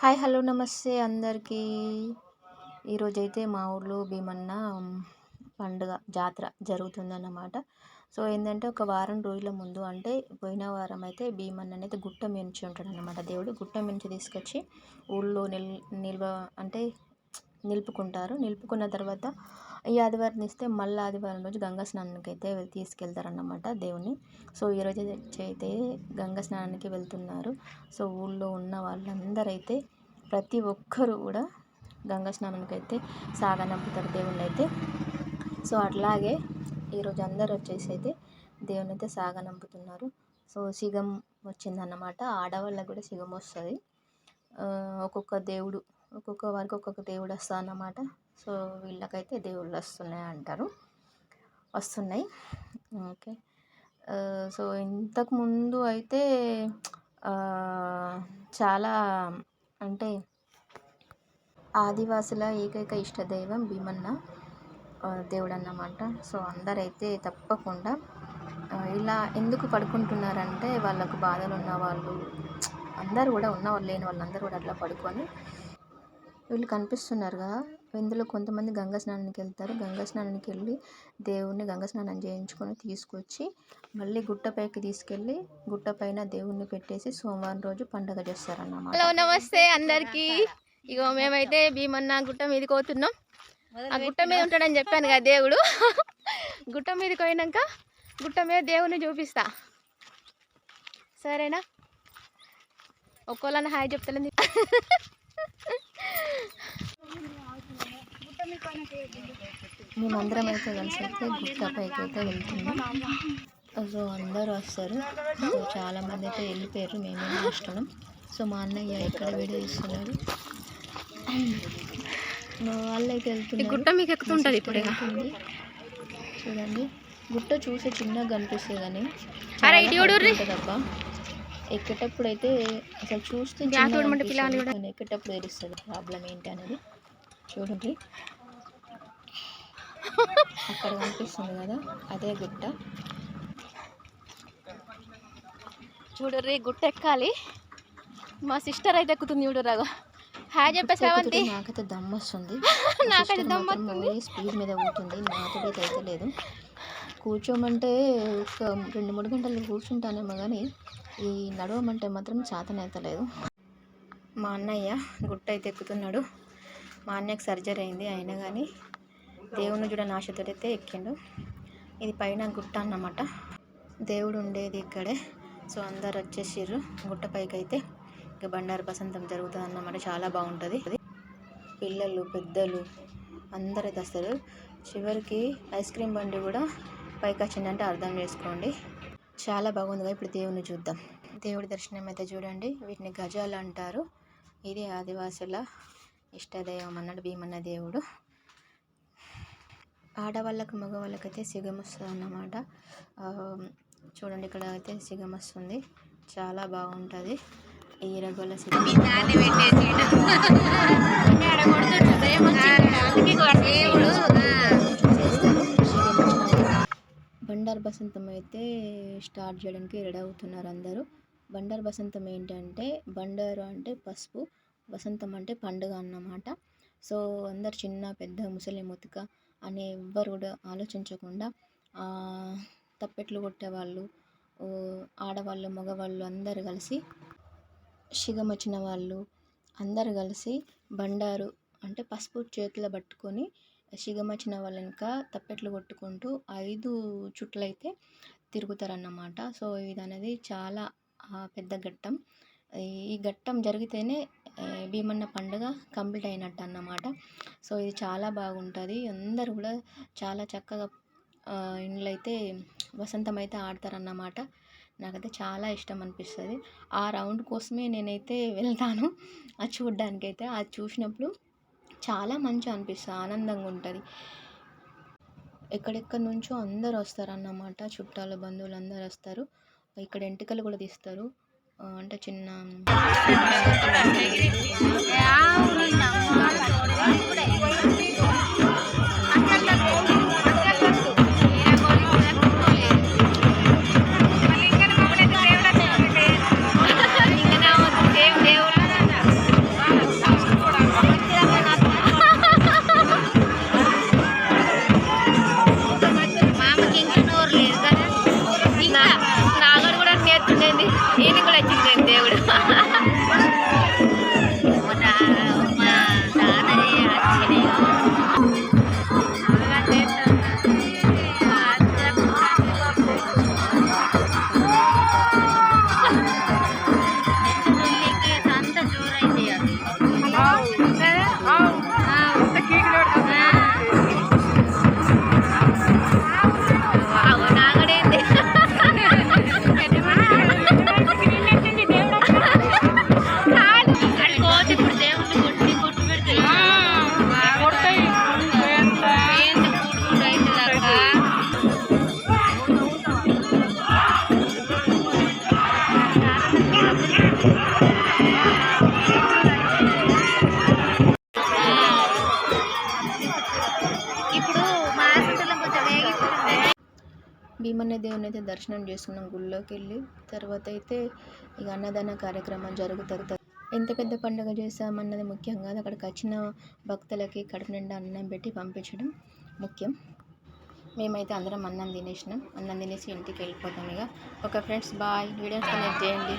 Hi hello నమస్తే అందరికీ. ఈరోజైతే మా ఊర్లో భీమన్న పండుగ జాతర జరుగుతుందన్నమాట. సో ఏంటంటే ఒక వారం రోజుల ముందు అంటే పోయిన వారం అయితే భీమన్న అనేది గుట్ట మించి ఉంటాడు అనమాట దేవుడు గుట్ట మించి తీసుకొచ్చి ఊళ్ళో నిల్ నిల్వ అంటే నిలుపుకుంటారు. నిలుపుకున్న తర్వాత ఈ ఆదివారం ఇస్తే మళ్ళీ ఆదివారం రోజు గంగా స్నానానికి అయితే తీసుకెళ్తారన్నమాట దేవుని సో ఈరోజు అయితే గంగా స్నానానికి వెళ్తున్నారు. సో ఊళ్ళో ఉన్న వాళ్ళందరూ అయితే ప్రతి ఒక్కరు కూడా గంగా స్నానానికి అయితే సాగనంపుతారు దేవుళ్ళు అయితే సో అట్లాగే ఈరోజు అందరు వచ్చేసి అయితే దేవుని అయితే సాగనంపుతున్నారు. సో సిగం వచ్చిందన్నమాట. ఆడవాళ్ళకు కూడా సిగం వస్తుంది. ఒక్కొక్క దేవుడు ఒక్కొక్క వారికి ఒక్కొక్క దేవుడు వస్తా అన్నమాట సో వీళ్ళకైతే దేవుళ్ళు వస్తున్నాయి అంటారు. వస్తున్నాయి. ఓకే. సో ఇంతకుముందు అయితే చాలా అంటే ఆదివాసుల ఏకైక ఇష్టదైవం భీమన్న దేవుడు అన్నమాట సో అందరైతే తప్పకుండా ఇలా ఎందుకు పడుకుంటున్నారంటే వాళ్ళకు బాధలు ఉన్న వాళ్ళు అందరూ కూడా ఉన్న వాళ్ళు లేని వాళ్ళందరూ కూడా అట్లా పడుకొని వీళ్ళు కనిపిస్తున్నారు కదా. ఇందులో కొంతమంది గంగా స్నానానికి వెళ్తారు. గంగా స్నానానికి వెళ్ళి దేవుణ్ణి గంగా స్నానం చేయించుకొని తీసుకొచ్చి మళ్ళీ గుట్టపైకి తీసుకెళ్ళి గుట్ట పైన దేవుణ్ణి పెట్టేసి సోమవారం రోజు పండగ చేస్తారన్నమాట. హలో నమస్తే అందరికి. ఇగో మేమైతే భీమన్న గుట్ట మీదకి పోతున్నాం. ఆ గుట్ట మీద ఉంటాడని చెప్పాను కదా దేవుడు. గుట్ట మీదకి పోయినాక గుట్ట మీద దేవుని చూపిస్తా. సరేనా? ఒక్కోళ్ళని హాయ్ చెప్తలేదు మేమందరం అయితే కలిసి అయితే గుట్ట పైకి అయితే వెళ్తున్నాం. సో అందరూ వస్తారు. సో చాలామంది అయితే వెళ్ళిపోయారు. మేమేమో వస్తున్నాం సో మా అన్నయ్య ఎక్కడ వీడియో ఇస్తున్నాడు మా వాళ్ళు అయితే వెళ్తున్నారు. గుట్ట మీకు ఎక్కుతుంటుంది ఇప్పుడు చూడండి. గుట్ట చూసే చిన్నగా కనిపిస్తుంది కానీ అరే ఇటు చూడుర్రి. తప్ప ఎక్కేటప్పుడు అయితే అసలు చూస్తే ఎక్కేటప్పుడు తెలుస్తుంది ప్రాబ్లం ఏంటి అనేది చూడండి. అక్కడ కనిపిస్తుంది కదా అదే గుట్ట. చూడుర్రి గుట్ట ఎక్కాలి. మా సిస్టర్ అయితే ఎక్కుతుంది చూడురాగా హాయ్ చెప్పేసి ఎక్కుతుంటే రేవంతి నాకైతే దమ్ వస్తుంది. నాకైతే దమ్ వస్తుంది. స్పీడ్ మీద పోతుంది నాతో అయితే అయితే లేదు. కూర్చోమంటే ఒక రెండు మూడు గంటలు కూర్చుంటానేమో కానీ ఈ నడవమంటే మాత్రం చేతనైతలేదు మా అన్నయ్య గుట్ట అయితే ఎక్కుతున్నాడు మా అన్నయ్యకి సర్జరీ అయింది అయినా కానీ దేవుని చూడని ఆశతోడైతే ఎక్కిండు. ఇది పైన గుట్ట అన్నమాట. దేవుడు ఉండేది ఇక్కడే. సో అందరు వచ్చేసిర్రు. గుట్ట పైకి అయితే ఇక బండారు బసంతం జరుగుతుంది అన్నమాట చాలా బాగుంటుంది. పిల్లలు పెద్దలు అందరైతే వస్తారు చివరికి ఐస్ క్రీమ్ బండి కూడా పైకి వచ్చిందంటే అర్థం చేసుకోండి. చాలా బాగుందిగా ఇప్పుడు దేవుని చూద్దాం. దేవుడి దర్శనం అయితే చూడండి. వీటిని గజాలు అంటారు. ఇది ఆదివాసుల ఇష్టదైవం అన్నాడు భీమన్న దేవుడు. ఆడవాళ్ళకు మగవాళ్ళకైతే సిగం వస్తుంది అన్నమాట. చూడండి ఇక్కడ అయితే సిగం వస్తుంది. చాలా బాగుంటుంది. ఈ రగోల సిగం బండార్ బసంతం అయితే స్టార్ట్ చేయడానికి రెడీ అవుతున్నారు అందరూ. బండార్ బసంతం ఏంటంటే బండారు అంటే పసుపు వసంతం అంటే పండుగ అన్నమాట. సో అందరు చిన్న పెద్ద ముసలి ముతుక అనే ఎవ్వరు కూడా ఆలోచించకుండా తప్పెట్లు కొట్టేవాళ్ళు ఆడవాళ్ళు మగవాళ్ళు అందరు కలిసి శిగమొచ్చిన వాళ్ళు అందరు కలిసి బండారు అంటే పసుపు చేతిలో పట్టుకొని శిగం వచ్చిన వాళ్ళ ఇంకా తప్పెట్లు కొట్టుకుంటూ ఐదు చుట్లయితే తిరుగుతారన్నమాట. సో ఇది అనేది చాలా పెద్ద ఘట్టం. ఈ ఘట్టం జరిగితేనే భీమన్న పండుగ కంప్లీట్ అయినట్టు అన్నమాట సో ఇది చాలా బాగుంటుంది. అందరు కూడా చాలా చక్కగా ఇండ్లు అయితే వసంతం అయితే ఆడతారన్నమాట. నాకైతే చాలా ఇష్టం అనిపిస్తుంది ఆ రౌండ్ కోసమే నేనైతే వెళ్తాను. అది చూడ్డానికైతే. అది చూసినప్పుడు చాలా మంచిగా అనిపిస్తుంది ఆనందంగా ఉంటుంది. ఎక్కడెక్కడి నుంచో అందరు వస్తారన్నమాట. చుట్టాలు బంధువులు అందరు వస్తారు. ఇక్కడ ఎంటికలు కూడా తీస్తారు. అంటే చిన్న భీమన్న దేవుని అయితే దర్శనం చేసుకున్నాం గుళ్ళోకి వెళ్ళి. తర్వాత అయితే ఇక అన్నదాన కార్యక్రమం జరుగుతుంది. ఎంత పెద్ద పండుగ చేశామన్నది ముఖ్యం కాదు. అక్కడికి వచ్చిన భక్తులకి కడుపు నిండా అన్నం పెట్టి పంపించడం ముఖ్యం. మేమైతే అందరం అన్నం తినేసినాం. అన్నం తినేసి ఇంటికి వెళ్ళిపోతాం ఇక. Okay friends bye. Videos connect చేయండి.